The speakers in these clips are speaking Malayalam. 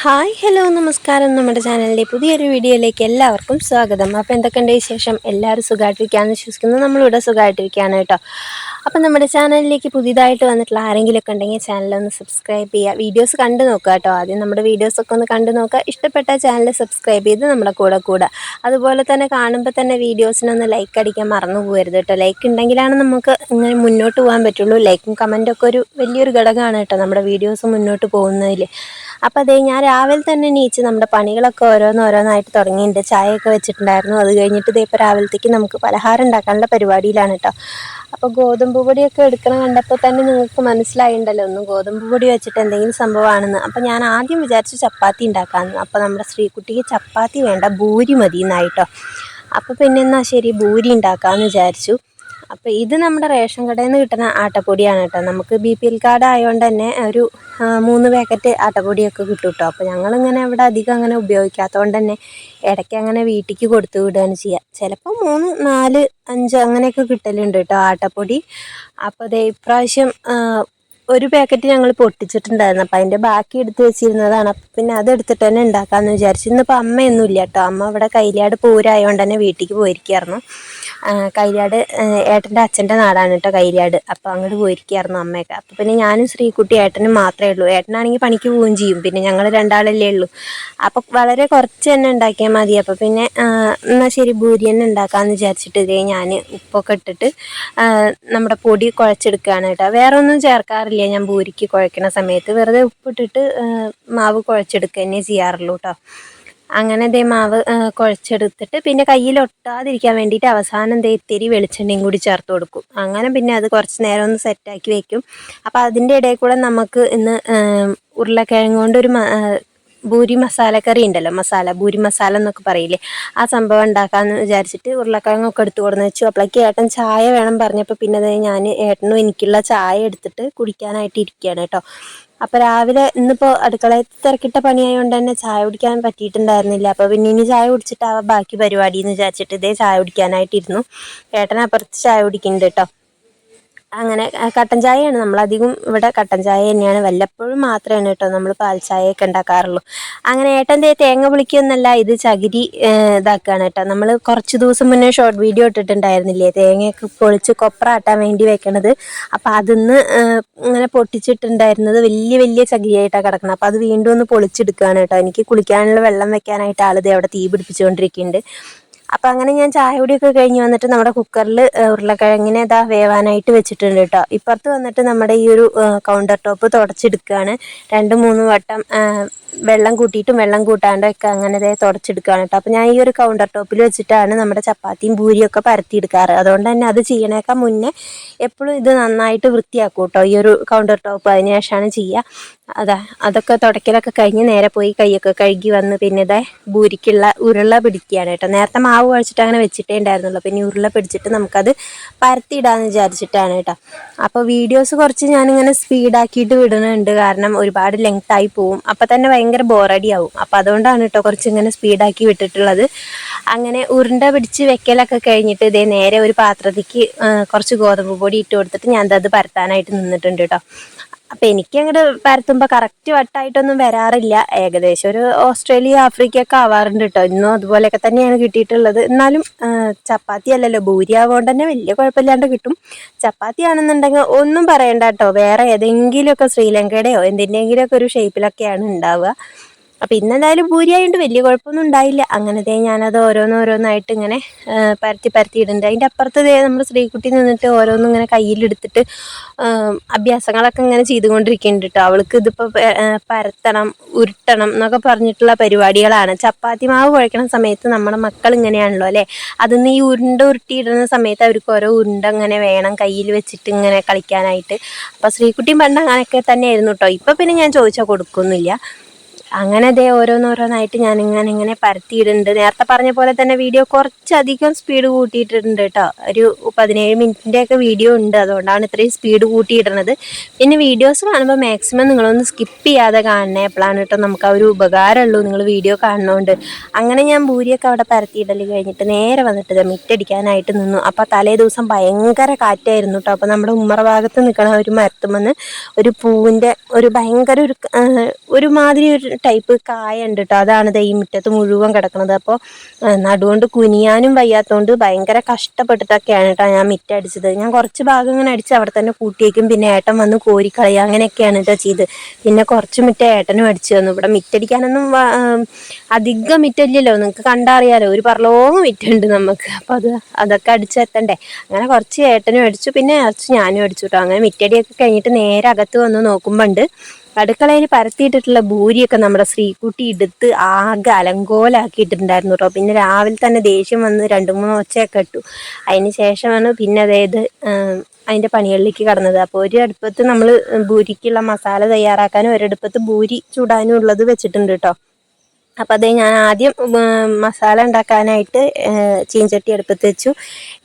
ഹായ് ഹലോ നമസ്കാരം. നമ്മുടെ ചാനലിന്റെ പുതിയൊരു വീഡിയോയിലേക്ക് എല്ലാവർക്കും സ്വാഗതം. അപ്പോൾ എന്തൊക്കെയുണ്ട് വിശേഷം? എല്ലാവരും സുഖമായിട്ടിരിക്കുകയാണെന്ന് വിശ്വസിക്കുന്നു. നമ്മളിവിടെ സുഖമായിട്ടിരിക്കുകയാണ് കേട്ടോ. അപ്പം നമ്മുടെ ചാനലിലേക്ക് പുതിയതായിട്ട് വന്നിട്ടുള്ള ആരെങ്കിലുമൊക്കെ ഉണ്ടെങ്കിൽ ചാനലൊന്ന് സബ്സ്ക്രൈബ് ചെയ്യുക. വീഡിയോസ് കണ്ടു നോക്കുക കേട്ടോ. ആദ്യം നമ്മുടെ വീഡിയോസൊക്കെ ഒന്ന് കണ്ടു നോക്കുക. ഇഷ്ടപ്പെട്ട ചാനൽ സബ്സ്ക്രൈബ് ചെയ്ത് നമ്മുടെ കൂടെ കൂടുക. അതുപോലെ തന്നെ കാണുമ്പോൾ തന്നെ വീഡിയോസിനൊന്ന് ലൈക്ക് അടിക്കാൻ മറന്നു പോകരുത് കേട്ടോ. ലൈക്ക് ഉണ്ടെങ്കിലാണ് നമുക്ക് ഇങ്ങനെ മുന്നോട്ട് പോകാൻ പറ്റുള്ളൂ. ലൈക്കും കമന്റൊക്കെ ഒരു വലിയൊരു ഘടകമാണ് കേട്ടോ നമ്മുടെ വീഡിയോസ് മുന്നോട്ട് പോകുന്നതിൽ. അപ്പോൾ അതേ ഞാൻ രാവിലെ തന്നെ നീച്ച് നമ്മുടെ പണികളൊക്കെ ഓരോന്നോരോന്നായിട്ട് തുടങ്ങിയിട്ടുണ്ട്. ചായയൊക്കെ വെച്ചിട്ടുണ്ടായിരുന്നു. അത് കഴിഞ്ഞിട്ട് ഇതേ ഇപ്പോൾ രാവിലത്തേക്ക് നമുക്ക് പലഹാരം ഉണ്ടാക്കാനുള്ള പരിപാടിയിലാണ് കേട്ടോ. അപ്പോൾ ഗോതമ്പ് പൊടിയൊക്കെ എടുക്കണം കണ്ടപ്പോൾ തന്നെ നിങ്ങൾക്ക് മനസ്സിലായിണ്ടല്ലോ. ഒന്ന് ഗോതമ്പ് പൊടി വെച്ചിട്ട് എന്തെങ്കിലും സംഭവമാണെന്ന്. അപ്പോൾ ഞാൻ ആദ്യം വിചാരിച്ചു ചപ്പാത്തി ഉണ്ടാക്കാമെന്ന് അപ്പോൾ നമ്മുടെ ശ്രീകുട്ടിക്ക് ചപ്പാത്തി വേണ്ട ഭൂരി മതി എന്നായിട്ടോ അപ്പോൾ പിന്നെ എന്നാൽ ശരി ഭൂരി ഉണ്ടാക്കാമെന്ന് വിചാരിച്ചു. അപ്പോൾ ഇത് നമ്മുടെ റേഷൻ കടയിൽ നിന്ന് കിട്ടുന്ന ആട്ടപ്പൊടിയാണ് കേട്ടോ. നമുക്ക് ബി പി എൽ കാർഡ് ആയതുകൊണ്ട് തന്നെ ഒരു മൂന്ന് പാക്കറ്റ് ആട്ടപ്പൊടിയൊക്കെ കിട്ടും കേട്ടോ. അപ്പോൾ ഞങ്ങളിങ്ങനെ ഇവിടെ അധികം അങ്ങനെ ഉപയോഗിക്കാത്തതുകൊണ്ട് തന്നെ ഇടയ്ക്ക് അങ്ങനെ വീട്ടിലേക്ക് കൊടുത്തു വിടുകയാണ് ചെയ്യുക ചിലപ്പോൾ മൂന്ന് നാല് അഞ്ച് അങ്ങനെയൊക്കെ കിട്ടലുണ്ട് കേട്ടോ ആട്ടപ്പൊടി. അപ്പോൾ അതേ ഇപ്രാവശ്യം ഒരു പാക്കറ്റ് ഞങ്ങൾ പൊട്ടിച്ചിട്ടുണ്ടായിരുന്നു. അപ്പം അതിന്റെ ബാക്കി എടുത്ത് വെച്ചിരുന്നതാണ്. അപ്പം പിന്നെ അത് എടുത്തിട്ട് തന്നെ ഉണ്ടാക്കാമെന്ന് വിചാരിച്ചു. ഇന്നിപ്പോൾ അമ്മയൊന്നുമില്ല കേട്ടോ. അമ്മ ഇവിടെ കൈലിയാട് പൂരായതുകൊണ്ട് തന്നെ വീട്ടിലേക്ക് പോയിരിക്കായിരുന്നു. ആ, കൈലിയാട് ഏട്ടന്റെ അച്ഛന്റെ നാടാണ് കേട്ടോ കൈര്യാട്. അപ്പോൾ അങ്ങോട്ട് പോയിരിക്കുകയായിരുന്നു അമ്മയൊക്കെ. അപ്പോൾ പിന്നെ ഞാനും ശ്രീകുട്ടി ഏട്ടനും മാത്രമേ ഉള്ളൂ. ഏട്ടനാണെങ്കിൽ പണിക്ക് പോവുകയും ചെയ്യും. പിന്നെ ഞങ്ങൾ രണ്ടാളല്ലേ ഉള്ളൂ. അപ്പോൾ വളരെ കുറച്ച് തന്നെ ഉണ്ടാക്കിയാൽ മതി. അപ്പോൾ പിന്നെ എന്നാൽ ശരി ഭൂരി തന്നെ ഉണ്ടാക്കാമെന്ന് വിചാരിച്ചിട്ട് ഇതേ ഞാൻ ഉപ്പൊക്കെ ഇട്ടിട്ട് നമ്മുടെ പൊടി കുഴച്ചെടുക്കുകയാണ് കേട്ടോ വേറെ ഒന്നും ചേർക്കാറില്ല. ഞാൻ ഭൂരിക്ക് കുഴക്കുന്ന സമയത്ത്. വെറുതെ ഉപ്പിട്ടിട്ട് മാവ് കുഴച്ചെടുക്കുക തന്നെ ചെയ്യാറുള്ളൂ കേട്ടോ അങ്ങനെ ദേ മാവ് കുഴച്ചെടുത്തിട്ട് പിന്നെ കയ്യിൽ ഒട്ടാതിരിക്കാൻ വേണ്ടിയിട്ട് അവസാനം ദേ ഇത്തിരി വെളിച്ചെണ്ണയും കൂടി ചേർത്ത് കൊടുക്കും. അങ്ങനെ പിന്നെ അത് കുറച്ച് നേരം ഒന്ന് സെറ്റാക്കി വെക്കും. അപ്പോൾ അതിന്റെ ഇടയിൽ കൂടെ നമുക്ക് ഇന്ന് ഉരുളക്കിഴങ്ങ് കൊണ്ടൊരു ഭൂരി മസാലക്കറി ഉണ്ടല്ലോ മസാല ഭൂരി മസാല എന്നൊക്കെ പറയില്ലേ ആ സംഭവം ഉണ്ടാക്കാമെന്ന് വിചാരിച്ചിട്ട് ഉരുളക്കിഴങ്ങൊക്കെ എടുത്ത് കൊടുന്ന് വെച്ചു. അപ്പോഴേക്ക് ഏട്ടൻ ചായ വേണം പറഞ്ഞപ്പോൾ പിന്നെ ഞാൻ ഏട്ടനും എനിക്കുള്ള ചായ എടുത്തിട്ട് കുടിക്കാനായിട്ട് ഇരിക്കുകയാണ് കേട്ടോ. അപ്പോൾ രാവിലെ ഇന്നിപ്പോൾ അടുക്കളയിൽ തിരക്കിട്ട പണിയായതുകൊണ്ട് തന്നെ ചായ കുടിക്കാൻ പറ്റിയിട്ടുണ്ടായിരുന്നില്ല. അപ്പോൾ പിന്നെ ഇനി ചായ കുടിച്ചിട്ടാവാം ബാക്കി പരിപാടി എന്ന് വിചാരിച്ചിട്ട് ഇതേ ചായ കുടിക്കാനായിട്ടിരുന്നു. ഏട്ടൻ ചായ കുടിക്കുന്നുണ്ട് കേട്ടോ അങ്ങനെ കട്ടൻ ചായയാണ്. നമ്മളധികം ഇവിടെ കട്ടൻ ചായ തന്നെയാണ്. വല്ലപ്പോഴും മാത്രമാണ് കേട്ടോ നമ്മൾ പാൽ ചായയൊക്കെ ഉണ്ടാക്കാറുള്ളൂ. അങ്ങനെ ഏട്ടന്റെ തേങ്ങ പുളിക്കൊന്നല്ല ഇത് ചകിരി ഇതാക്കുകയാണ് കേട്ടോ. നമ്മൾ കുറച്ച് ദിവസം മുന്നേ ഷോർട്ട് വീഡിയോ ഇട്ടിട്ടുണ്ടായിരുന്നില്ലേ? തേങ്ങയൊക്കെ പൊളിച്ച് കൊപ്ര ആട്ടാൻ വേണ്ടി വെക്കണത്. അപ്പം അതിന്ന് ഇങ്ങനെ പൊട്ടിച്ചിട്ടുണ്ടായിരുന്നത് വലിയ വലിയ ചകിരിയായിട്ടാണ് കിടക്കുന്നത് അപ്പം അത് വീണ്ടും ഒന്ന് പൊളിച്ചെടുക്കുകയാണ് കേട്ടോ. എനിക്ക് കുളിക്കാനുള്ള വെള്ളം വെക്കാനായിട്ട് ആളിത് അവിടെ തീ പിടിപ്പിച്ചുകൊണ്ടിരിക്കുന്നുണ്ട്. അപ്പം അങ്ങനെ ഞാൻ ചായ കുടിയൊക്കെ കഴിഞ്ഞ് വന്നിട്ട് നമ്മുടെ കുക്കറിൽ ഉരുളക്കിഴങ്ങിനെ ഇതാ വേവാനായിട്ട് വെച്ചിട്ടുണ്ട് കേട്ടോ. ഇപ്പുറത്ത് വന്നിട്ട് നമ്മുടെ ഈ ഒരു കൗണ്ടർ ടോപ്പ് തുടച്ചെടുക്കുകയാണ് രണ്ട് മൂന്ന് വട്ടം വെള്ളം കൂട്ടിയിട്ടും വെള്ളം കൂട്ടാണ്ടൊക്കെ അങ്ങനെ ഇതേ തുടച്ചെടുക്കുകയാണ് കേട്ടോ. അപ്പൊ ഞാൻ ഈ ഒരു കൗണ്ടർ ടോപ്പിൽ വെച്ചിട്ടാണ് നമ്മുടെ ചപ്പാത്തിയും പൂരിയൊക്കെ പരത്തിയെടുക്കാറ്. അതുകൊണ്ട് തന്നെ അത് ചെയ്യണേക്കാൾ മുന്നേ എപ്പോഴും ഇത് നന്നായിട്ട് വൃത്തിയാക്കും കേട്ടോ. ഈ ഒരു കൗണ്ടർ ടോപ്പ് അതിന് ശേഷമാണ് ചെയ്യുക അതാ അതൊക്കെ തുടക്കലൊക്കെ കഴിഞ്ഞ് നേരെ പോയി കൈയൊക്കെ കഴുകി വന്ന് പിന്നെ ഇതേ ഭൂരിക്കുള്ള ഉരുള പിടിക്കുകയാണ് കേട്ടോ. നേരത്തെ മാവ് കഴിച്ചിട്ട് അങ്ങനെ വെച്ചിട്ടേ ഉണ്ടായിരുന്നുള്ളൂ. പിന്നെ ഉരുള പിടിച്ചിട്ട് നമുക്കത് പരത്തിയിടാന്ന് വിചാരിച്ചിട്ടാണ് കേട്ടോ. അപ്പോൾ വീഡിയോസ് കുറച്ച് ഞാനിങ്ങനെ സ്പീഡാക്കിയിട്ട് വിടുന്നുണ്ട്. കാരണം ഒരുപാട് ലെങ്ത് ആയി പോവും. അപ്പോൾ തന്നെ ഭയങ്കര ബോറടി ആവും. അപ്പോൾ അതുകൊണ്ടാണ് കേട്ടോ കുറച്ച് ഇങ്ങനെ സ്പീഡാക്കി വിട്ടിട്ടുള്ളത്. അങ്ങനെ ഉരുണ്ട പിടിച്ച് വെക്കലൊക്കെ കഴിഞ്ഞിട്ട് ഇതേ നേരെ ഒരു പാത്രത്തേക്ക് കുറച്ച് ഗോതമ്പ് പൊടി ഇട്ട് കൊടുത്തിട്ട് ഞാൻ അത് പരത്താനായിട്ട് നിന്നിട്ടുണ്ട് കേട്ടോ. അപ്പം എനിക്ക് അങ്ങോട്ട് പരത്തുമ്പോ കറക്റ്റ് വട്ടായിട്ടൊന്നും വരാറില്ല. ഏകദേശം ഒരു ഓസ്ട്രേലിയ ആഫ്രിക്ക ഒക്കെ ആവാറുണ്ട് കേട്ടോ ഇന്നും അതുപോലെയൊക്കെ തന്നെയാണ് കിട്ടിയിട്ടുള്ളത്. എന്നാലും ചപ്പാത്തി അല്ലല്ലോ. ഭൂരി ആവുകൊണ്ട് തന്നെ വലിയ കുഴപ്പമില്ലാണ്ട് കിട്ടും. ചപ്പാത്തി ആണെന്നുണ്ടെങ്കിൽ ഒന്നും പറയണ്ട കേട്ടോ വേറെ ഏതെങ്കിലുമൊക്കെ ശ്രീലങ്കയുടെയോ എന്തിന്റെയെങ്കിലുമൊക്കെ ഒരു ഷേപ്പിലൊക്കെയാണ് ഉണ്ടാവുക. അപ്പം ഇന്നെന്തായാലും ഭൂരിയായോണ്ട് വലിയ കുഴപ്പമൊന്നും ഉണ്ടായില്ല. അങ്ങനത്തെ ഞാനത് ഓരോന്നോരോന്നായിട്ട് ഇങ്ങനെ പരത്തി പരത്തി ഇടുന്നുണ്ട്. അതിന്റെ അപ്പുറത്ത് ദേ നമ്മൾ ശ്രീകുട്ടി നിന്നിട്ട് ഓരോന്നും ഇങ്ങനെ കയ്യിലെടുത്തിട്ട് അഭ്യാസങ്ങളൊക്കെ ഇങ്ങനെ ചെയ്തുകൊണ്ടിരിക്കുന്നുണ്ട് കേട്ടോ. അവൾക്ക് ഇതിപ്പോൾ പരത്തണം ഉരുട്ടണം എന്നൊക്കെ പറഞ്ഞിട്ടുള്ള പരിപാടികളാണ്. ചപ്പാത്തി മാവ് കുഴക്കണ സമയത്ത് നമ്മുടെ മക്കൾ ഇങ്ങനെയാണല്ലോ അല്ലേ? അതിന്ന് ഈ ഉരുണ്ട ഉരുട്ടിയിടുന്ന സമയത്ത് അവർക്ക് ഓരോ ഉരുണ്ട ഇങ്ങനെ വേണം കയ്യിൽ വെച്ചിട്ട് ഇങ്ങനെ കളിക്കാനായിട്ട്. അപ്പോൾ ശ്രീകുട്ടിയും പണ്ട് അങ്ങനെയൊക്കെ തന്നെയായിരുന്നു കേട്ടോ. ഇപ്പം പിന്നെ ഞാൻ ചോദിച്ചാൽ കൊടുക്കൊന്നുമില്ല. അങ്ങനെ ദേ ഓരോന്നോരോന്നായിട്ട് ഞാൻ ഇങ്ങനെ ഇങ്ങനെ പരത്തിയിടുന്നുണ്ട്. നേരത്തെ പറഞ്ഞ പോലെ തന്നെ വീഡിയോ കുറച്ചധികം സ്പീഡ് കൂട്ടിയിട്ടുണ്ട് കേട്ടോ. ഒരു പതിനേഴ് മിനിറ്റിന്റെ ഒക്കെ വീഡിയോ ഉണ്ട്. അതുകൊണ്ടാണ് ഇത്രയും സ്പീഡ് കൂട്ടിയിടുന്നത്. പിന്നെ വീഡിയോസ് കാണുമ്പോൾ മാക്സിമം നിങ്ങളൊന്ന് സ്കിപ്പ് ചെയ്യാതെ കാണണേ. എപ്പോഴാണ് കേട്ടോ നമുക്ക് ആ ഒരു ഉപകാരമുള്ളൂ നിങ്ങൾ വീഡിയോ കാണുന്നതുകൊണ്ട് അങ്ങനെ ഞാൻ ഭൂരിയൊക്കെ അവിടെ പരത്തിയിടൽ കഴിഞ്ഞിട്ട് നേരെ വന്നിട്ട് മിറ്റടിക്കാനായിട്ട് നിന്നു. അപ്പോൾ തലേ ദിവസം ഭയങ്കര കാറ്റായിരുന്നു കേട്ടോ. അപ്പോൾ നമ്മുടെ ഉമ്മറ ഭാഗത്ത് നിൽക്കണ ഒരു മരത്തുമെന്ന് ഒരു പൂവിന്റെ ഒരു ഭയങ്കര ഒരു ഒരുമാതിരി ഒരു ടൈപ്പ് കായ ഉണ്ട് കേട്ടോ അതാണ് ദേ മുറ്റത്ത് മുഴുവൻ കിടക്കുന്നത് അപ്പോൾ നടുകൊണ്ട് കുനിയാനും വയ്യാത്തതുകൊണ്ട് ഭയങ്കര കഷ്ടപ്പെട്ടിട്ടൊക്കെയാണ് കേട്ടോ ഞാൻ മിറ്റടിച്ചത് ഞാൻ കുറച്ച് ഭാഗം ഇങ്ങനെ അടിച്ച് അവിടെ തന്നെ കൂട്ടിയേക്കും. പിന്നെ ഏട്ടൻ വന്ന് കോരിക്കളയുക അങ്ങനെയൊക്കെയാണ് കേട്ടോ ചെയ്ത്. പിന്നെ കുറച്ച് മിറ്റ ഏട്ടനും അടിച്ചു തന്നു. ഇവിടെ മിറ്റടിക്കാനൊന്നും അധികം മിറ്റല്ലല്ലോ നിങ്ങൾക്ക് കണ്ടറിയാലോ. ഒരു പറലോങ് മിറ്റുണ്ട് നമുക്ക് അപ്പോൾ അത് അതൊക്കെ അടിച്ചെത്തണ്ടേ അങ്ങനെ കുറച്ച് ഏട്ടനും അടിച്ചു. പിന്നെ കുറച്ച് ഞാനും അടിച്ചു കേട്ടോ അങ്ങനെ മിറ്റടിയൊക്കെ കഴിഞ്ഞിട്ട് നേരെ അകത്ത് വന്ന് നോക്കുമ്പോൾ ഉണ്ട് അടുക്കളയിൽ പരത്തിയിട്ടിട്ടുള്ള ഭൂരിയൊക്കെ നമ്മുടെ ശ്രീകുട്ടി എടുത്ത് ആകെ അലങ്കോലാക്കിയിട്ടുണ്ടായിരുന്നു കേട്ടോ. പിന്നെ രാവിലെ തന്നെ ദേഷ്യം വന്ന് രണ്ട് മൂന്ന് ഒച്ചയൊക്കെ ഇട്ടു. അതിന് ശേഷമാണ് പിന്നെ അതായത് അതിന്റെ പണികളിലേക്ക് കടന്നത്. അപ്പോൾ ഒരു അടുപ്പത്ത് നമ്മൾ ഭൂരിക്കുള്ള മസാല തയ്യാറാക്കാനും ഒരടുപ്പത്ത് ഭൂരി ചൂടാനും ഉള്ളത് വെച്ചിട്ടുണ്ട് കേട്ടോ. അപ്പം അതേ ഞാൻ ആദ്യം മസാല ഉണ്ടാക്കാനായിട്ട് ചീഞ്ചട്ടി അടുപ്പത്ത് വെച്ചു.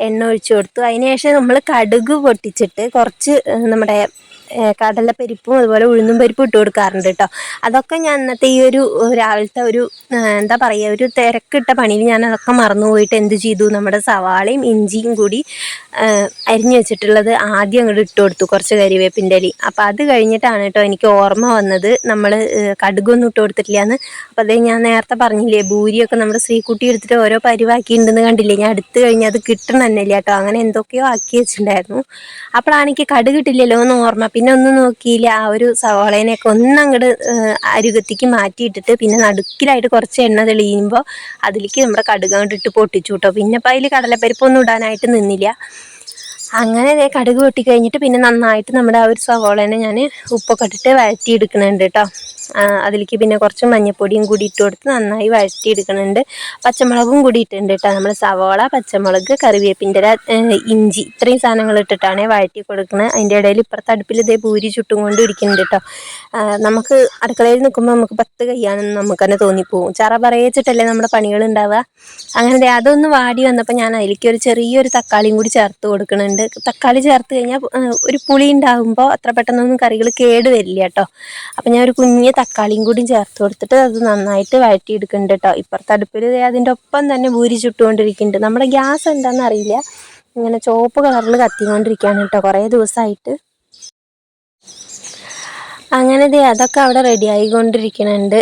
എണ്ണ ഒഴിച്ചു കൊടുത്തു. അതിന് ശേഷം നമ്മൾ കടുക് പൊട്ടിച്ചിട്ട് കുറച്ച് നമ്മുടെ കടലപ്പരിപ്പും അതുപോലെ ഉഴുന്നും പരിപ്പും ഇട്ട് കൊടുക്കാറുണ്ട് കേട്ടോ. അതൊക്കെ ഞാൻ ഇന്നത്തെ ഈ ഒരു രാവിലത്തെ ഒരു എന്താ പറയുക ഒരു തിരക്കിട്ട പണിയിൽ ഞാൻ അതൊക്കെ മറന്നുപോയിട്ട് എന്ത് ചെയ്തു? നമ്മുടെ സവാളയും ഇഞ്ചിയും കൂടി അരിഞ്ഞു വെച്ചിട്ടുള്ളത് ആദ്യം അങ്ങോട്ട് ഇട്ട് കൊടുത്തു കുറച്ച് കരിവേപ്പിന്റെ അലി അപ്പോൾ അത് കഴിഞ്ഞിട്ടാണ് കേട്ടോ എനിക്ക് ഓർമ്മ വന്നത് നമ്മൾ കടുകൊന്നും ഇട്ട് കൊടുത്തിട്ടില്ല എന്ന് അപ്പോൾ അതേ ഞാൻ നേരത്തെ പറഞ്ഞില്ലേ ഭൂരിയൊക്കെ നമ്മുടെ ശ്രീകുട്ടി എടുത്തിട്ട് ഓരോ പരിവാക്കിയിട്ടുണ്ടെന്ന് കണ്ടില്ലേ? ഞാൻ അടുത്ത് കഴിഞ്ഞാൽ അത് കിട്ടണം തന്നെയില്ല കേട്ടോ? അങ്ങനെ എന്തൊക്കെയോ ആക്കി വെച്ചിട്ടുണ്ടായിരുന്നു. അപ്പോഴാണ് എനിക്ക് കടുക് കിട്ടില്ലല്ലോ എന്ന് ഓർമ്മ. പിന്നെ ഒന്നും നോക്കിയില്ല. ആ ഒരു സവോളേനെയൊക്കെ ഒന്നങ്ങോട്ട് അരുകത്തിക്ക് മാറ്റിയിട്ടിട്ട് പിന്നെ നടുക്കിലായിട്ട് കുറച്ച് എണ്ണ തെളിയുമ്പോൾ അതിലേക്ക് നമ്മുടെ കടുക് അങ്ങോട്ട് പൊട്ടിച്ചു കേട്ടോ പിന്നെ അപ്പം അതിൽ കടലപ്പരിപ്പൊന്നും ഇടാനായിട്ട് നിന്നില്ല. അങ്ങനെ കടുക് പൊട്ടി കഴിഞ്ഞിട്ട് പിന്നെ നന്നായിട്ട് നമ്മുടെ ആ ഒരു സവോളേനെ ഞാൻ ഉപ്പൊക്കെ ഇട്ടിട്ട് വഴറ്റിയെടുക്കുന്നുണ്ട് കേട്ടോ അതിലേക്ക് പിന്നെ കുറച്ച് മഞ്ഞൾപ്പൊടിയും കൂടി ഇട്ട് കൊടുത്ത് നന്നായി വഴറ്റി എടുക്കുന്നുണ്ട് പച്ചമുളകും കൂടി ഇട്ടിട്ടുണ്ട് കേട്ടോ നമ്മൾ സവോള പച്ചമുളക് കറിവേപ്പിന്റെ ഇഞ്ചി ഇത്രയും സാധനങ്ങൾ ഇട്ടിട്ടാണ് വഴറ്റി കൊടുക്കുന്നത് അതിന്റെ ഇടയിൽ ഇപ്പുറത്തെ അടുപ്പിൽ ഇതേ പൂരി ചുട്ടും കൊണ്ട് ഇരിക്കുന്നുണ്ട് കേട്ടോ നമുക്ക് അടുക്കളയിൽ നിൽക്കുമ്പോൾ നമുക്ക് പത്ത് കൈയാണെന്ന് നമുക്ക് തന്നെ തോന്നിപ്പോവും. ചറ പറയിച്ചിട്ടല്ലേ നമ്മുടെ പണികൾ ഉണ്ടാവുക? അങ്ങനെ അതൊന്ന് വാടി വന്നപ്പോൾ ഞാൻ അതിലേക്ക് ഒരു ചെറിയൊരു തക്കാളിയും കൂടി ചേർത്ത് കൊടുക്കുന്നുണ്ട് തക്കാളി ചേർത്ത് കഴിഞ്ഞാൽ ഒരു പുളി ഉണ്ടാകുമ്പോൾ അത്ര പെട്ടെന്നൊന്നും കറികൾ കേട് വരില്ല കേട്ടോ അപ്പം ഞാൻ ഒരു കുഞ്ഞ് തക്കാളിയും കൂടി ചേർത്ത് കൊടുത്തിട്ട് അത് നന്നായിട്ട് വഴറ്റിയെടുക്കുന്നുണ്ട് കേട്ടോ ഇപ്പുറത്തെ അടുപ്പിൽ അതിന്റെ ഒപ്പം തന്നെ ഭൂരി ചുട്ടുകൊണ്ടിരിക്കുന്നുണ്ട്. നമ്മുടെ ഗ്യാസ് എന്താണെന്ന് അറിയില്ല. ഇങ്ങനെ ചുവപ്പ് കളറിൽ കത്തിക്കൊണ്ടിരിക്കുകയാണ് കേട്ടോ കുറേ ദിവസമായിട്ട്. അങ്ങനെ ദേ അതൊക്കെ അവിടെ റെഡി ആയിക്കൊണ്ടിരിക്കുന്നുണ്ട്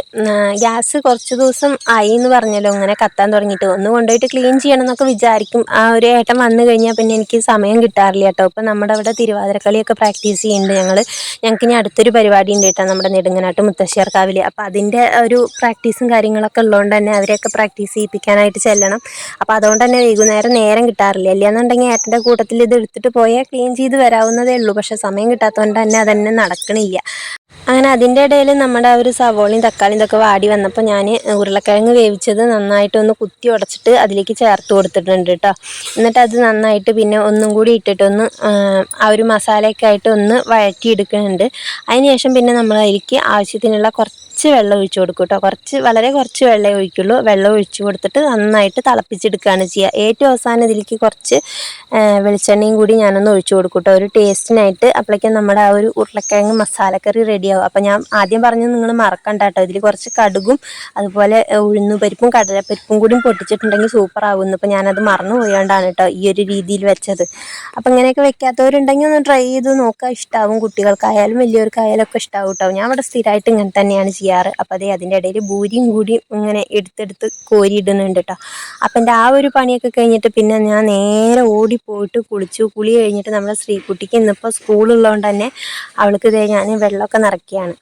ഗ്യാസ് കുറച്ച് ദിവസം ആയി എന്ന് പറഞ്ഞല്ലോ അങ്ങനെ കത്താൻ തുടങ്ങിയിട്ട്. ഒന്ന് കൊണ്ടുപോയിട്ട് ക്ലീൻ ചെയ്യണം എന്നൊക്കെ വിചാരിക്കും. ആ ഒരു ഏട്ടൻ വന്നു കഴിഞ്ഞാൽ പിന്നെ എനിക്ക് സമയം കിട്ടാറില്ല കേട്ടോ. ഇപ്പം നമ്മുടെ അവിടെ തിരുവാതിരക്കളിയൊക്കെ പ്രാക്ടീസ് ചെയ്യുന്നുണ്ട് ഞങ്ങൾ ഞങ്ങൾക്ക് ഇനി അടുത്തൊരു പരിപാടി ഉണ്ട് കേട്ടോ നമ്മുടെ നെടുങ്ങനാട്ട് മുത്തശ്ശേർക്കാവിൽ അപ്പോൾ അതിന്റെ ഒരു പ്രാക്ടീസും കാര്യങ്ങളൊക്കെ ഉള്ളതുകൊണ്ട് തന്നെ അവരെയൊക്കെ പ്രാക്ടീസ് ചെയ്യിപ്പിക്കാനായിട്ട് ചെല്ലണം. അപ്പോൾ അതുകൊണ്ട് തന്നെ വൈകുന്നേരം നേരം കിട്ടാറില്ല. ഇല്ലയെന്നുണ്ടെങ്കിൽ ഏട്ടന്റെ കൂട്ടത്തിൽ ഇത് എടുത്തിട്ട് പോയാൽ ക്ലീൻ ചെയ്ത് വരാവുന്നതേ ഉള്ളൂ. പക്ഷേ സമയം കിട്ടാത്തതുകൊണ്ട് തന്നെ അതന്നെ നടക്കണില്ല. അങ്ങനെ അതിന്റെ ഇടയിൽ നമ്മുടെ ആ ഒരു സവോളയും തക്കാളിയും ഇതൊക്കെ വാടി വന്നപ്പോൾ ഞാൻ ഉരുളക്കിഴങ്ങ് വേവിച്ചത് നന്നായിട്ടൊന്ന് കുത്തി ഉടച്ചിട്ട് അതിലേക്ക് ചേർത്ത് കൊടുത്തിട്ടുണ്ട് കേട്ടോ എന്നിട്ട് അത് നന്നായിട്ട് പിന്നെ ഒന്നും കൂടി ഇട്ടിട്ടൊന്ന് ആ, ഒരു മസാലയൊക്കെ ആയിട്ട് ഒന്ന് വഴറ്റിയെടുക്കുന്നുണ്ട്. അതിന് ശേഷം പിന്നെ നമ്മൾ അതിലേക്ക് ആവശ്യത്തിനുള്ള കുറച്ച് വെള്ളം ഒഴിച്ചു കൊടുക്കും കേട്ടോ കുറച്ച് വളരെ കുറച്ച് വെള്ളമേ ഒഴിക്കുള്ളൂ. വെള്ളം ഒഴിച്ചു കൊടുത്തിട്ട് നന്നായിട്ട് തിളപ്പിച്ചെടുക്കുകയാണ് ചെയ്യുക ഏറ്റവും അവസാനം ഇതിലേക്ക് കുറച്ച് വെളിച്ചെണ്ണയും കൂടി ഞാനൊന്ന് ഒഴിച്ചു കൊടുക്കും കേട്ടോ ഒരു ടേസ്റ്റിനായിട്ട് അപ്പോഴേക്കും നമ്മുടെ ആ ഒരു ഉരുളക്കിഴങ്ങ് മസാലക്കറി റെഡിയാവും അപ്പോൾ ഞാൻ ആദ്യം പറഞ്ഞത് നിങ്ങൾ മറക്കണ്ട കേട്ടോ ഇതിൽ കുറച്ച് കടുകും അതുപോലെ ഉഴുന്നുപരിപ്പും കടലപ്പരിപ്പും കൂടി പൊട്ടിച്ചിട്ടുണ്ടെങ്കിൽ സൂപ്പർ ആകുന്നു അപ്പോൾ ഞാനത് മറന്നു പോയോണ്ടാണ് കേട്ടോ ഈ ഒരു രീതിയിൽ വെച്ചത്. അപ്പോൾ ഇങ്ങനെയൊക്കെ വെക്കാത്തവരുണ്ടെങ്കിൽ ഒന്ന് ട്രൈ ചെയ്ത് നോക്കുക. ഇഷ്ടമാവും കുട്ടികൾക്കായാലും വലിയവർക്കായാലും ഒക്കെ ഇഷ്ടമാവും കേട്ടോ ഞാൻ ഇവിടെ സ്ഥിരമായിട്ട് ഇങ്ങനെ തന്നെയാണ് ചെയ്യാറ്. അപ്പോൾ അതേ അതിന്റെ ഇടയിൽ ഭൂരിയും കൂടി ഇങ്ങനെ എടുത്തെടുത്ത് കോരിയിടുന്നുണ്ട് കേട്ടോ അപ്പം എന്റെ ആ ഒരു പണിയൊക്കെ കഴിഞ്ഞിട്ട് പിന്നെ ഞാൻ നേരെ ഓടിപ്പോയിട്ട് കുളിച്ചു. കുളി കഴിഞ്ഞിട്ട് നമ്മുടെ ശ്രീകുട്ടിക്ക് ഇന്നിപ്പോൾ സ്കൂളുള്ളതുകൊണ്ട് തന്നെ അവൾക്ക് ഇതേ ഞാൻ വെള്ളമൊക്കെ നിറയ്ക്കുകയാണ്.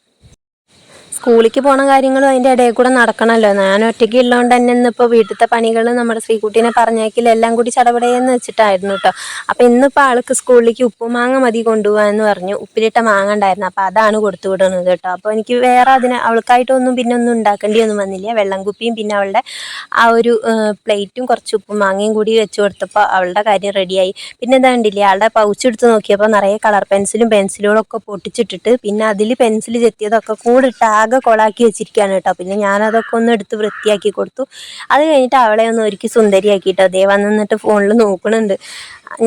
സ്കൂളിലേക്ക് പോണ കാര്യങ്ങളും അതിന്റെ ഇടയിൽ കൂടെ നടക്കണമല്ലോ ഞാൻ ഒറ്റയ്ക്ക് ഉള്ളതുകൊണ്ട് തന്നെ ഇന്നിപ്പോൾ വീട്ടിലത്തെ പണികൾ നമ്മുടെ ശ്രീകുട്ടീനെ പറഞ്ഞേക്കില്ല എല്ലാം കൂടി ചടപടയെന്ന് വെച്ചിട്ടായിരുന്നു കേട്ടോ അപ്പോൾ ഇന്നിപ്പോ ആൾക്ക് സ്കൂളിലേക്ക് ഉപ്പുമാങ്ങ മതി കൊണ്ടുപോകാമെന്ന് പറഞ്ഞു. ഉപ്പിലിട്ട മാങ്ങ ഉണ്ടായിരുന്നു. അപ്പോൾ അതാണ് കൊടുത്തു വിടുന്നത് കേട്ടോ അപ്പോൾ എനിക്ക് വേറെ അതിന് അവൾക്കായിട്ടൊന്നും പിന്നെ ഒന്നും ഉണ്ടാക്കേണ്ടി ഒന്നും വന്നില്ല. വെള്ളം കുപ്പിയും പിന്നെ അവളുടെ ആ ഒരു പ്ലേറ്റും കുറച്ച് ഉപ്പുമാങ്ങയും കൂടി വെച്ച് കൊടുത്തപ്പോൾ അവളുടെ കാര്യം റെഡിയായി. പിന്നെ എന്താ കണ്ടില്ലേ? ആളുടെ പൗച്ച് എടുത്ത് നോക്കിയപ്പോൾ നിറയെ കളർ പെൻസിലും പെൻസിലുകളൊക്കെ പൊട്ടിച്ചിട്ടിട്ട് പിന്നെ അതിൽ പെൻസിൽ ചെത്തിയതൊക്കെ കൂടിട്ട് ഇട്ട് ആകെ കൊളാക്കി വെച്ചിരിക്കുകയാണ് കേട്ടോ. പിന്നെ ഞാനതൊക്കെ ഒന്ന് എടുത്ത് വൃത്തിയാക്കി കൊടുത്തു. അത് കഴിഞ്ഞിട്ട് അവളെ ഒന്ന് ഒരുക്കി സുന്ദരിയാക്കിയിട്ട്. അതേ വന്ന് നിന്നിട്ട് ഫോണിൽ നോക്കണുണ്ട്.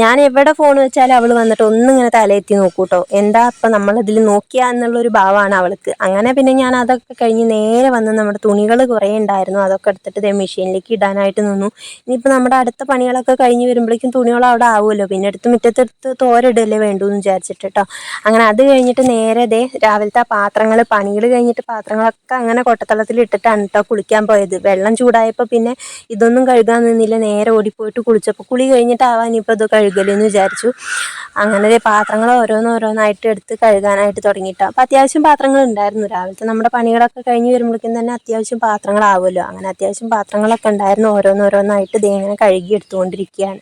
ഞാൻ എവിടെ ഫോൺ വെച്ചാലും അവൾ വന്നിട്ട് ഒന്നിങ്ങനെ തലയെത്തി നോക്കൂട്ടോ. എന്താ ഇപ്പം നമ്മളിതിൽ നോക്കിയാ എന്നുള്ളൊരു ഭാവമാണ് അവൾക്ക്. അങ്ങനെ പിന്നെ ഞാൻ അതൊക്കെ കഴിഞ്ഞ് നേരെ വന്ന് നമ്മുടെ തുണികൾ കുറേ ഉണ്ടായിരുന്നു. അതൊക്കെ എടുത്തിട്ട് ദേ മെഷീനിലേക്ക് ഇടാനായിട്ട് നിന്നു. ഇനിയിപ്പോൾ നമ്മുടെ അടുത്ത പണികളൊക്കെ കഴിഞ്ഞ് വരുമ്പോഴേക്കും തുണികൾ അവിടെ ആവുമല്ലോ. പിന്നെ എടുത്ത് മുറ്റത്തെടുത്ത് തോരിടല്ലേ വേണ്ടൂ എന്ന് വിചാരിച്ചിട്ട് കേട്ടോ അങ്ങനെ അത് കഴിഞ്ഞിട്ട് നേരെ ദേ രാവിലത്തെ പാത്രങ്ങൾ പണികൾ കഴിഞ്ഞിട്ട് പാത്രങ്ങളൊക്കെ അങ്ങനെ കൊട്ടത്തളത്തിൽ ഇട്ടിട്ടാണ് കേട്ടോ കുളിക്കാൻ പോയത്. വെള്ളം ചൂടായപ്പോൾ പിന്നെ ഇതൊന്നും കഴുകാൻ നിന്നില്ല. നേരെ ഓടിപ്പോയിട്ട് കുളിച്ചപ്പോൾ കുളി കഴിഞ്ഞിട്ട് ആവാൻ ഇത് കഴുകലെന്ന് വിചാരിച്ചു. അങ്ങനെ പാത്രങ്ങൾ ഓരോന്നോരോന്നായിട്ട് എടുത്ത് കഴുകാനായിട്ട് തുടങ്ങിയിട്ടാണ് അപ്പോൾ അത്യാവശ്യം പാത്രങ്ങൾ ഉണ്ടായിരുന്നു. രാവിലത്തെ നമ്മുടെ പണികളൊക്കെ കഴിഞ്ഞ് വരുമ്പോഴേക്കും തന്നെ അത്യാവശ്യം പാത്രങ്ങളാവുമല്ലോ. അങ്ങനെ അത്യാവശ്യം പാത്രങ്ങളൊക്കെ ഉണ്ടായിരുന്നു. ഓരോന്നോരോന്നായിട്ട് ദേ ഇങ്ങനെ കഴുകി എടുത്തുകൊണ്ടിരിക്കുകയാണ്.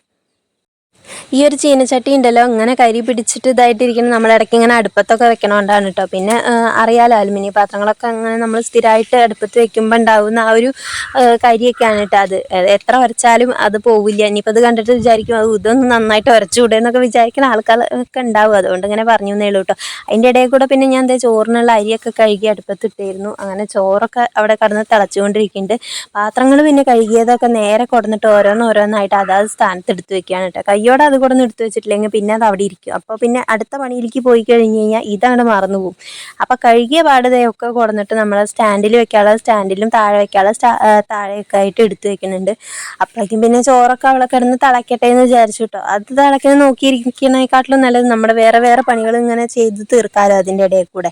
ഈ ഒരു ചീനച്ചട്ടി ഉണ്ടല്ലോ ഇങ്ങനെ കരി പിടിച്ചിട്ട് ഇതായിട്ടിരിക്കുന്നത് നമ്മൾ ഇടയ്ക്ക് ഇങ്ങനെ അടുപ്പത്തൊക്കെ വെക്കണോണ്ടാണ് കേട്ടോ. പിന്നെ അറിയാലോ അലുമിനിയം പാത്രങ്ങളൊക്കെ അങ്ങനെ നമ്മൾ സ്ഥിരമായിട്ട് അടുപ്പത്ത് വെക്കുമ്പോൾ ഉണ്ടാവുന്ന ആ ഒരു കരിയൊക്കെയാണ് കേട്ടോ അത്. എത്ര ഉരച്ചാലും അത് പോവില്ല. ഇനിയിപ്പോൾ അത് കണ്ടിട്ട് വിചാരിക്കും അത് ഇതൊന്ന് നന്നായിട്ട് ഉരച്ചുകൂടെ എന്നൊക്കെ വിചാരിക്കുന്ന ആൾക്കാരൊക്കെ ഉണ്ടാവും. അതുകൊണ്ട് ഇങ്ങനെ പറഞ്ഞു എന്നേ ഉള്ളൂ കേട്ടോ. അതിന്റെ ഇടയിൽ കൂടെ പിന്നെ ഞാൻ എന്താ ചോറിനുള്ള അരിയൊക്കെ കഴുകി അടുപ്പത്തിട്ടായിരുന്നു അങ്ങനെ ചോറൊക്കെ അവിടെ കടന്ന് തിളച്ചുകൊണ്ടിരിക്കുന്നുണ്ട്. പാത്രങ്ങൾ പിന്നെ കഴുകിയതൊക്കെ നേരെ കൊടുന്നിട്ട് ഓരോന്നോരോന്നായിട്ട് അതാത് സ്ഥാനത്ത് എടുത്ത് വെക്കുകയാണ് കേട്ടോ. കയ്യോടെ അത് കൊടുന്ന് എടുത്തു വെച്ചിട്ടില്ലെങ്കിൽ പിന്നെ അത് അവിടെ ഇരിക്കും. അപ്പോൾ പിന്നെ അടുത്ത പണിയിലേക്ക് പോയി കഴിഞ്ഞ് കഴിഞ്ഞാൽ ഇതാണ് മറന്നു പോകും. അപ്പോൾ കഴുകിയ പാടതയൊക്കെ കൊടുന്നിട്ട് നമ്മൾ സ്റ്റാൻഡിൽ വെക്കാനുള്ള സ്റ്റാൻഡിലും താഴെ വെക്കാനുള്ള താഴെയൊക്കെ ആയിട്ട് എടുത്ത് വെക്കുന്നുണ്ട്. അപ്പോഴേക്കും പിന്നെ ചോറൊക്കെ അവളെ കിടന്ന് തിളയ്ക്കട്ടെ എന്ന് വിചാരിച്ചു കേട്ടോ. അത് തിളയ്ക്കുന്നത് നോക്കിയിരിക്കുന്നതിനെക്കാട്ടിലും നല്ലത് നമ്മുടെ വേറെ വേറെ പണികൾ ഇങ്ങനെ ചെയ്ത് തീർക്കാമല്ലോ അതിന്റെ ഇടയിൽ കൂടെ.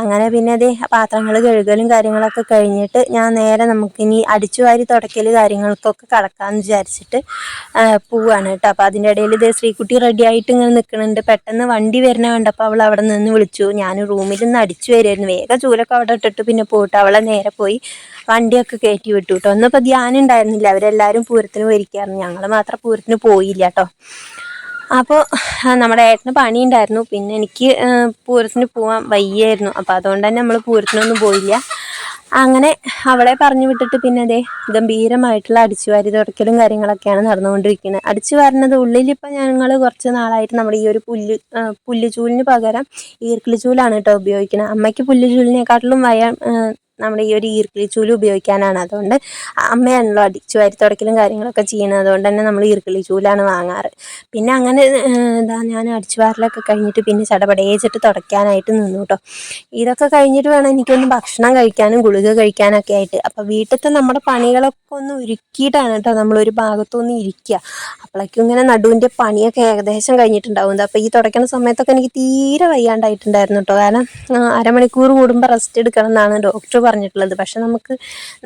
അങ്ങനെ പിന്നെ അതേ പാത്രങ്ങൾ കഴുകലും കാര്യങ്ങളൊക്കെ കഴിഞ്ഞിട്ട് ഞാൻ നേരെ നമുക്കിനി അടിച്ചു വാരി തുടക്കൽ കാര്യങ്ങൾക്കൊക്കെ കടക്കാമെന്ന് വിചാരിച്ചിട്ട് പോവാണ് കേട്ടോ. അപ്പോൾ അതിന്റെ ഇടയിൽ ഇത് ശ്രീകുട്ടി റെഡി ആയിട്ട് ഇങ്ങനെ നിൽക്കുന്നുണ്ട് പെട്ടെന്ന് വണ്ടി വരുന്ന കണ്ടപ്പോൾ അവൾ അവിടെ നിന്ന് വിളിച്ചു. ഞാൻ റൂമിൽ നിന്ന് അടിച്ചു വരുമായിരുന്നു വേഗം ചൂലൊക്കെ അവിടെ ഇട്ടിട്ട് പിന്നെ പോയിട്ട് അവളെ നേരെ പോയി വണ്ടിയൊക്കെ കയറ്റി വിട്ടു കേട്ടോ ഒന്നിപ്പോൾ ധ്യാനം ഉണ്ടായിരുന്നില്ല. അവരെല്ലാവരും പൂരത്തിന് പോയിരിക്കായിരുന്നു ഞങ്ങൾ മാത്രം പൂരത്തിന് പോയില്ല കേട്ടോ അപ്പോൾ നമ്മുടെ ഏട്ടന് പണി ഉണ്ടായിരുന്നു. പിന്നെ എനിക്ക് പൂരത്തിന് പോകാൻ വയ്യായിരുന്നു. അപ്പോൾ അതുകൊണ്ട് തന്നെ നമ്മൾ പൂരത്തിനൊന്നും പോയില്ല. അങ്ങനെ അവളെ പറഞ്ഞു വിട്ടിട്ട് പിന്നെ അതെ ഗംഭീരമായിട്ടുള്ള അടിച്ചുവാരി തുടക്കലും കാര്യങ്ങളൊക്കെയാണ് നടന്നുകൊണ്ടിരിക്കുന്നത് അടിച്ചു വാരുന്നത് ഉള്ളിലിപ്പോൾ ഞങ്ങൾ കുറച്ച് നാളായിട്ട് നമ്മുടെ ഈ ഒരു പുല്ല് പുല്ലുചൂലിന് പകരം ഈർക്കിളി ചൂലാണ് കേട്ടോ ഉപയോഗിക്കുന്നത് അമ്മയ്ക്ക് പുല്ലുചൂലിനെക്കാട്ടിലും വയ ആ, നമ്മുടെ ഈ ഒരു ഈർക്കിളി ചൂൽ ഉപയോഗിക്കാനാണ്. അതുകൊണ്ട് അമ്മയാണല്ലോ അടിച്ചു വാരി തുടക്കലും കാര്യങ്ങളൊക്കെ ചെയ്യുന്നത്. അതുകൊണ്ട് തന്നെ നമ്മൾ ഈർക്കിളി ചൂലാണ് വാങ്ങാറ്. പിന്നെ അങ്ങനെ എന്താ ഞാൻ അടിച്ചു വാരലൊക്കെ കഴിഞ്ഞിട്ട് പിന്നെ ചടപടേച്ചിട്ട് തുടയ്ക്കാനായിട്ട് നിന്നു കേട്ടോ. ഇതൊക്കെ കഴിഞ്ഞിട്ട് വേണം എനിക്കൊന്ന് ഭക്ഷണം കഴിക്കാനും ഗുളിക കഴിക്കാനൊക്കെ ആയിട്ട്. അപ്പോൾ വീട്ടിലത്തെ നമ്മുടെ പണികളൊക്കെ ഒന്ന് ഒരുക്കിയിട്ടാണ് കേട്ടോ നമ്മളൊരു ഭാഗത്തൊന്ന് ഇരിക്കുക. അപ്പോഴേക്കും ഇങ്ങനെ നടുവിന്റെ പണിയൊക്കെ ഏകദേശം കഴിഞ്ഞിട്ടുണ്ടാവും. അപ്പോൾ ഈ തുടയ്ക്കുന്ന സമയത്തൊക്കെ എനിക്ക് തീരെ വയ്യാണ്ടായിട്ടുണ്ടായിരുന്നു കേട്ടോ. കാരണം അരമണിക്കൂർ കൂടുമ്പോൾ റെസ്റ്റ് എടുക്കണം എന്നാണ് ഡോക്ടർ പറഞ്ഞിട്ടുള്ളത്. പക്ഷെ നമുക്ക്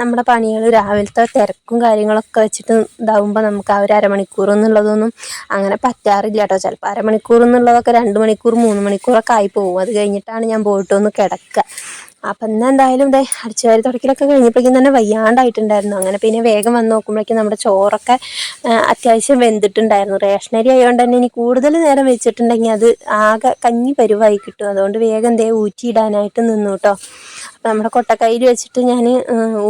നമ്മുടെ പണികൾ രാവിലത്തെ തിരക്കും കാര്യങ്ങളൊക്കെ വെച്ചിട്ട് ഇതാവുമ്പോൾ നമുക്ക് ആ ഒരു അരമണിക്കൂർ എന്നുള്ളതൊന്നും അങ്ങനെ പറ്റാറില്ല കേട്ടോ. ചിലപ്പോൾ അരമണിക്കൂർ എന്നുള്ളതൊക്കെ രണ്ട് മണിക്കൂർ മൂന്ന് മണിക്കൂറൊക്കെ ആയി പോകും. അത് കഴിഞ്ഞിട്ടാണ് ഞാൻ പോയിട്ടൊന്ന് കിടക്കുക. അപ്പം ഇന്ന് എന്തായാലും ഇതേ അടിച്ചുവാരി തുടക്കിലൊക്കെ കഴിഞ്ഞപ്പോഴേക്കും തന്നെ വയ്യാണ്ടായിട്ടുണ്ടായിരുന്നു. അങ്ങനെ പിന്നെ വേഗം വന്ന് നോക്കുമ്പോഴേക്കും നമ്മുടെ ചോറൊക്കെ അത്യാവശ്യം വെന്തിട്ടുണ്ടായിരുന്നു. റേഷനരി ആയതുകൊണ്ട് തന്നെ ഇനി കൂടുതൽ നേരം വെച്ചിട്ടുണ്ടെങ്കിൽ അത് ആകെ കഞ്ഞി പരുവായി കിട്ടും. അതുകൊണ്ട് വേഗം എന്തേ ഊറ്റിയിടാനായിട്ട് നിന്നു കേട്ടോ. അപ്പം നമ്മുടെ കൊട്ടക്കൈയിൽ വെച്ചിട്ട് ഞാൻ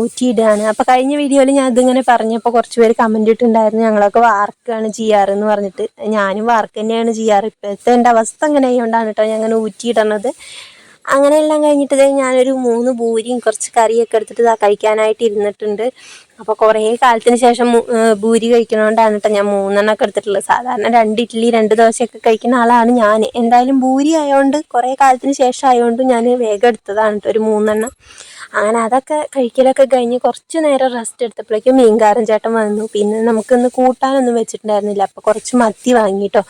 ഊറ്റിയിടുകയാണ് അപ്പോൾ കഴിഞ്ഞ വീഡിയോയിൽ ഞാൻ ഇതിങ്ങനെ പറഞ്ഞപ്പോൾ കുറച്ച് പേര് കമന്റ് ഇട്ടുണ്ടായിരുന്നു ഞങ്ങളൊക്കെ വാർക്കാണ് ചെയ്യാറ് എന്ന് പറഞ്ഞിട്ട്. ഞാനും വാർക്ക് തന്നെയാണ് ചെയ്യാറ്. ഇപ്പോഴത്തെ എന്റെ അവസ്ഥ അങ്ങനെ ആയതുകൊണ്ടാണ് കേട്ടോ ഞാൻ അങ്ങനെ ഊറ്റിയിടണത്. അങ്ങനെ എല്ലാം കഴിഞ്ഞിട്ട് ഞാനൊരു മൂന്ന് പൂരിയും കുറച്ച് കറിയൊക്കെ എടുത്തിട്ട് കഴിക്കാനായിട്ട് ഇരുന്നിട്ടുണ്ട്. അപ്പോൾ കുറേ കാലത്തിന് ശേഷം ഭൂരി കഴിക്കണോണ്ടാണ് കേട്ടോ ഞാൻ മൂന്നെണ്ണമൊക്കെ എടുത്തിട്ടുള്ളത്. സാധാരണ രണ്ട് ഇഡ്ഡലി രണ്ട് ദോശയൊക്കെ കഴിക്കുന്ന ആളാണ് ഞാൻ. എന്തായാലും ഭൂരി ആയതുകൊണ്ട് കുറേ കാലത്തിന് ശേഷം ആയതുകൊണ്ട് ഞാൻ വേഗം എടുത്തതാണ് കേട്ടോ ഒരു മൂന്നെണ്ണം. അങ്ങനെ അതൊക്കെ കഴിക്കലൊക്കെ കഴിഞ്ഞ് കുറച്ച് നേരം റെസ്റ്റ് എടുത്തപ്പോഴേക്കും മീൻകാരൻ ചേട്ടൻ വന്നു. പിന്നെ നമുക്കിന്ന് കൂട്ടാനൊന്നും വെച്ചിട്ടുണ്ടായിരുന്നില്ല. അപ്പോൾ കുറച്ച് മത്തി വാങ്ങിട്ടോ.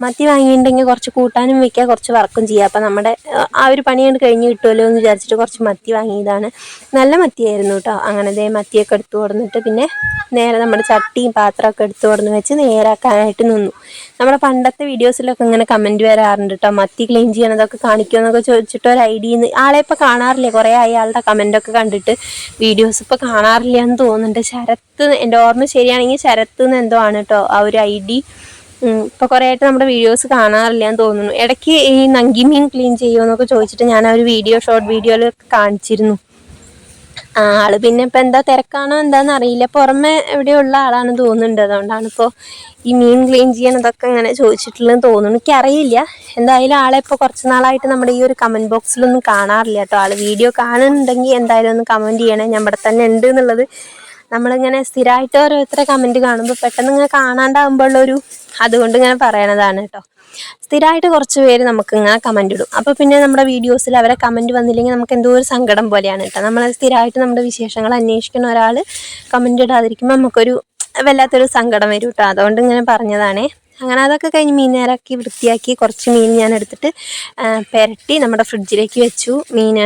മത്തി വാങ്ങിയിട്ടുണ്ടെങ്കിൽ കുറച്ച് കൂട്ടാനും വെക്കുക കുറച്ച് വർക്കും ചെയ്യാം. അപ്പോൾ നമ്മുടെ ആ, ആ ഒരു പണി കൊണ്ട് കഴിഞ്ഞ് കിട്ടുമല്ലോ എന്ന് വിചാരിച്ചിട്ട് കുറച്ച് മത്തി വാങ്ങിയതാണ്. നല്ല മത്തിയായിരുന്നു കേട്ടോ അങ്ങനെ ദേ മത്തിയൊക്കെ എടുത്തു കൊടുന്നിട്ട് പിന്നെ നേരെ നമ്മുടെ ചട്ടിയും പാത്രമൊക്കെ എടുത്ത് കൊടുന്ന് വെച്ച് നേരാക്കാനായിട്ട് നിന്നു. നമ്മുടെ പണ്ടത്തെ വീഡിയോസിലൊക്കെ ഇങ്ങനെ കമന്റ് വരാറുണ്ട് കേട്ടോ മത്തി ക്ലീൻ ചെയ്യണതൊക്കെ കാണിക്കുമെന്നൊക്കെ ചോദിച്ചിട്ട് ഒരു ഐഡിയ ആളെ ഇപ്പോൾ കാണാറില്ലേ? കുറേ അയാളുടെ കമന്റൊക്കെ കണ്ടിട്ട് വീഡിയോസ് ഇപ്പോൾ കാണാറില്ല എന്ന് തോന്നുന്നുണ്ട്. ശരത്ത് എന്റെ ഓർമ്മ ശരിയാണെങ്കിൽ ശരത്ത് എന്ന് എന്തോ ആണ് കേട്ടോ ആ ഒരു ഐഡി. ഇപ്പോൾ കുറേ ആയിട്ട് നമ്മുടെ വീഡിയോസ് കാണാറില്ല എന്ന് തോന്നുന്നു. ഇടയ്ക്ക് ഈ നങ്കിമീൻ ക്ലീൻ ചെയ്യുമെന്നൊക്കെ ചോദിച്ചിട്ട് ഞാൻ ആ ഒരു വീഡിയോ ഷോർട്ട് വീഡിയോയിൽ കാണിച്ചിരുന്നു. ആൾ പിന്നെ ഇപ്പം എന്താ തിരക്കാണോ എന്താന്ന് അറിയില്ല. പുറമെ എവിടെയുള്ള ആളാണ് തോന്നുന്നുണ്ട്. അതുകൊണ്ടാണ് ഇപ്പോൾ ഈ മീൻ ക്ലീൻ ചെയ്യണതൊക്കെ ഇങ്ങനെ ചോദിച്ചിട്ടുള്ളതെന്ന് തോന്നുന്നു. എനിക്കറിയില്ല. എന്തായാലും ആളെ ഇപ്പോൾ കുറച്ച് നാളായിട്ട് നമ്മുടെ ഈ ഒരു കമന്റ് ബോക്സിലൊന്നും കാണാറില്ല കേട്ടോ. ആൾ വീഡിയോ കാണുന്നുണ്ടെങ്കിൽ എന്തായാലും ഒന്ന് കമന്റ് ചെയ്യണേ. ഞാൻ ഇവിടെ തന്നെ ഉണ്ട് എന്നുള്ളത് നമ്മളിങ്ങനെ സ്ഥിരമായിട്ട് ഓരോരുത്തരെ കമന്റ് കാണുമ്പോൾ പെട്ടെന്ന് ഇങ്ങനെ കാണാണ്ടാകുമ്പോഴുള്ളൊരു അതുകൊണ്ട് ഇങ്ങനെ പറയണതാണ് കേട്ടോ സ്ഥിരമായിട്ട് കുറച്ച് പേര് നമുക്ക് ഇങ്ങനെ കമന്റ് ഇടും. അപ്പോൾ പിന്നെ നമ്മുടെ വീഡിയോസിൽ അവരെ കമന്റ് വന്നില്ലെങ്കിൽ നമുക്ക് എന്തോ ഒരു സങ്കടം പോലെയാണ് കേട്ടോ നമ്മൾ സ്ഥിരമായിട്ട് നമ്മുടെ വിശേഷങ്ങൾ അന്വേഷിക്കുന്ന ഒരാൾ കമന്റ് ഇടാതിരിക്കുമ്പോൾ നമുക്കൊരു വല്ലാത്തൊരു സങ്കടം വരും കേട്ടോ അതുകൊണ്ട് ഇങ്ങനെ പറഞ്ഞതാണേ. അങ്ങനെ അതൊക്കെ കഴിഞ്ഞ് മീൻ നേരാക്കി വൃത്തിയാക്കി കുറച്ച് മീൻ ഞാൻ എടുത്തിട്ട് പെരട്ടി നമ്മുടെ ഫ്രിഡ്ജിലേക്ക് വെച്ചു. മീൻ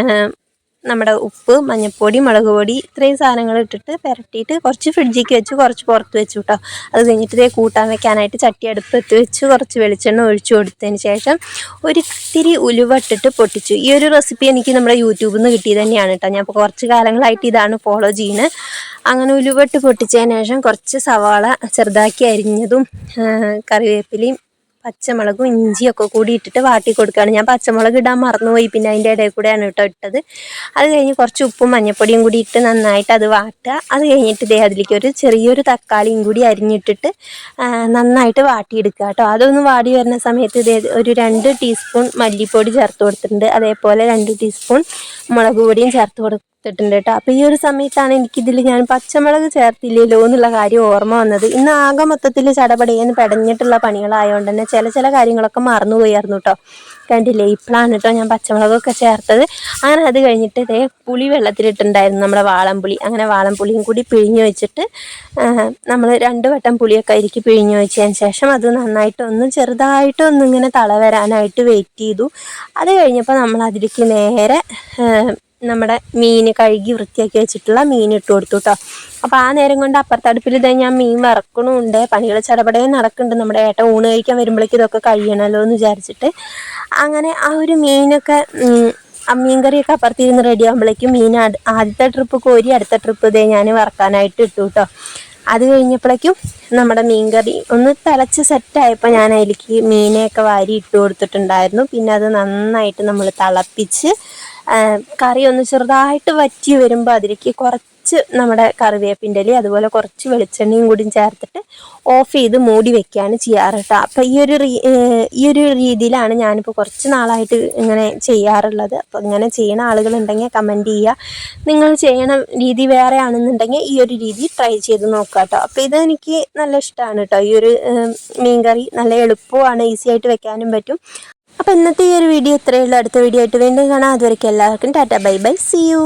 നമ്മുടെ ഉപ്പ് മഞ്ഞൾപ്പൊടി മുളക് പൊടി ഇത്രയും സാധനങ്ങൾ ഇട്ടിട്ട് പുരട്ടിയിട്ട് കുറച്ച് ഫ്രിഡ്ജിക്ക് വെച്ച് കുറച്ച് പുറത്ത് വെച്ചു കേട്ടോ അത് കഴിഞ്ഞിട്ട് ഇതേ കൂട്ടാൻ വെക്കാനായിട്ട് ചട്ടി അടുപ്പത്ത് വെച്ച് കുറച്ച് വെളിച്ചെണ്ണ ഒഴിച്ചു കൊടുത്തതിന് ശേഷം ഒരിത്തിരി ഉലുവട്ടിട്ട് പൊട്ടിച്ചു. ഈ ഒരു റെസിപ്പി എനിക്ക് നമ്മുടെ യൂട്യൂബിൽ നിന്ന് കിട്ടിയത് തന്നെയാണ് കേട്ടോ ഞാൻ ഇപ്പോൾ കുറച്ച് കാലങ്ങളായിട്ട് ഇതാണ് ഫോളോ ചെയ്യുന്നത് അങ്ങനെ ഉലുവട്ട് പൊട്ടിച്ചതിന് ശേഷം കുറച്ച് സവാള ചെറുതാക്കി അരിഞ്ഞതും കറിവേപ്പിലയും പച്ചമുളകും ഇഞ്ചിയൊക്കെ കൂടി ഇട്ടിട്ട് വാട്ടി കൊടുക്കുകയാണ്. ഞാൻ പച്ചമുളക് ഇടാൻ മറന്നുപോയി. പിന്നെ അതിന്റെ ഇടയിൽ കൂടെയാണ് കേട്ടോ ഇട്ടത്. അത് കഴിഞ്ഞ് കുറച്ച് ഉപ്പും മഞ്ഞൾപ്പൊടിയും കൂടി ഇട്ട് നന്നായിട്ട് അത് വാട്ടുക. അത് കഴിഞ്ഞിട്ട് ഇതേ അതിലേക്ക് ഒരു ചെറിയൊരു തക്കാളിയും കൂടി അരിഞ്ഞിട്ടിട്ട് നന്നായിട്ട് വാട്ടിയെടുക്കുക കേട്ടോ. അതൊന്ന് വാടി വരുന്ന സമയത്ത് ഇതേ ഒരു രണ്ട് ടീസ്പൂൺ മല്ലിപ്പൊടി ചേർത്ത് കൊടുത്തിട്ടുണ്ട്. അതേപോലെ രണ്ട് ടീസ്പൂൺ മുളക് പൊടിയും ചേർത്ത് കൊടുത്തിട്ടുണ്ട് കേട്ടോ. അപ്പോൾ ഈ ഒരു സമയത്താണ് എനിക്കിതിൽ ഞാൻ പച്ചമുളക് ചേർത്തില്ലല്ലോ എന്നുള്ള കാര്യം ഓർമ്മ വന്നത്. ഇന്ന് ആകെ മൊത്തത്തിൽ ചടപടയെന്ന് പെടഞ്ഞിട്ടുള്ള പണികളായതുകൊണ്ട് തന്നെ ചില ചില കാര്യങ്ങളൊക്കെ മറന്നുപോയായിരുന്നു കേട്ടോ. കണ്ടില്ലേ? ഇപ്പോഴാണ് കേട്ടോ ഞാൻ പച്ചമുളകൊക്കെ ചേർത്തത്. അങ്ങനെ അത് കഴിഞ്ഞിട്ട് ഇതേ പുളി വെള്ളത്തിലിട്ടുണ്ടായിരുന്നു നമ്മുടെ വാളംപുളി. അങ്ങനെ വാളംപുളിയും കൂടി പിഴിഞ്ഞു വെച്ചിട്ട് നമ്മൾ രണ്ട് വട്ടം പുളിയൊക്കെ അരിക്ക് പിഴിഞ്ഞു വെച്ചതിന് ശേഷം അത് നന്നായിട്ട് ഒന്ന് ചെറുതായിട്ട് ഒന്ന് ഇങ്ങനെ തള വരാനായിട്ട് വെയിറ്റ് ചെയ്തു. അത് കഴിഞ്ഞപ്പോൾ നമ്മൾ അതിലേക്ക് നേരെ നമ്മുടെ മീൻ കഴുകി വൃത്തിയാക്കി വെച്ചിട്ടുള്ള മീൻ ഇട്ട് കൊടുത്തു കേട്ടോ അപ്പോൾ ആ നേരം കൊണ്ട് അപ്പുറത്തടുപ്പിൽ ഇതാ ഞാൻ മീൻ വറക്കണമുണ്ട് പണികൾ ചടപടയെ നടക്കുന്നുണ്ട്. നമ്മുടെ ഏട്ട ഊണ് കഴിക്കാൻ വരുമ്പോഴേക്കും ഇതൊക്കെ കഴിയണല്ലോ എന്ന് വിചാരിച്ചിട്ട്. അങ്ങനെ ആ ഒരു മീനൊക്കെ മീൻ കറിയൊക്കെ അപ്പുറത്തിരുന്ന് റെഡി ആകുമ്പോഴേക്കും മീൻ ആദ്യത്തെ ട്രിപ്പ് കോരി അടുത്ത ട്രിപ്പ് ഇതേ ഞാൻ വറക്കാനായിട്ട് ഇട്ടു കേട്ടോ അത് കഴിഞ്ഞപ്പോഴേക്കും നമ്മുടെ മീൻ കറി ഒന്ന് തിളച്ച് സെറ്റായപ്പോൾ ഞാൻ അതിലേക്ക് മീനെയൊക്കെ വാരി ഇട്ട് കൊടുത്തിട്ടുണ്ടായിരുന്നു. പിന്നെ അത് നന്നായിട്ട് നമ്മൾ തിളപ്പിച്ച് കറി ഒന്ന് ചെറുതായിട്ട് വറ്റി വരുമ്പോൾ അതിലേക്ക് കുറച്ച് നമ്മുടെ കറിവേപ്പിന്റെ അതുപോലെ കുറച്ച് വെളിച്ചെണ്ണയും കൂടി ചേർത്തിട്ട് ഓഫ് ചെയ്ത് മൂടി വെക്കുകയാണ് ചെയ്യാറ് കേട്ടോ അപ്പോൾ ഈ ഒരു ഈ ഒരു രീതിയിലാണ് ഞാനിപ്പോൾ കുറച്ച് നാളായിട്ട് ഇങ്ങനെ ചെയ്യാറുള്ളത്. അപ്പോൾ ഇങ്ങനെ ചെയ്യണ ആളുകളുണ്ടെങ്കിൽ കമന്റ് ചെയ്യുക നിങ്ങൾ ചെയ്യണ രീതി വേറെ ആണെന്നുണ്ടെങ്കിൽ ഈ ഒരു രീതി ട്രൈ ചെയ്ത് നോക്കുക കേട്ടോ അപ്പോൾ ഇതെനിക്ക് നല്ല ഇഷ്ടമാണ് കേട്ടോ ഈ ഒരു മീൻകറി മീൻ കറി നല്ല എളുപ്പമാണ് ഈസി ആയിട്ട് വെക്കാനും പറ്റും. അപ്പോൾ ഇന്നത്തെ ഈ ഒരു വീഡിയോ ഇത്രയേ ഉള്ളൂ. അടുത്ത വീഡിയോ ആയിട്ട് വീണ്ടും കാണാം. അതുവരെയ്ക്ക് എല്ലാവർക്കും tata bye bye. See you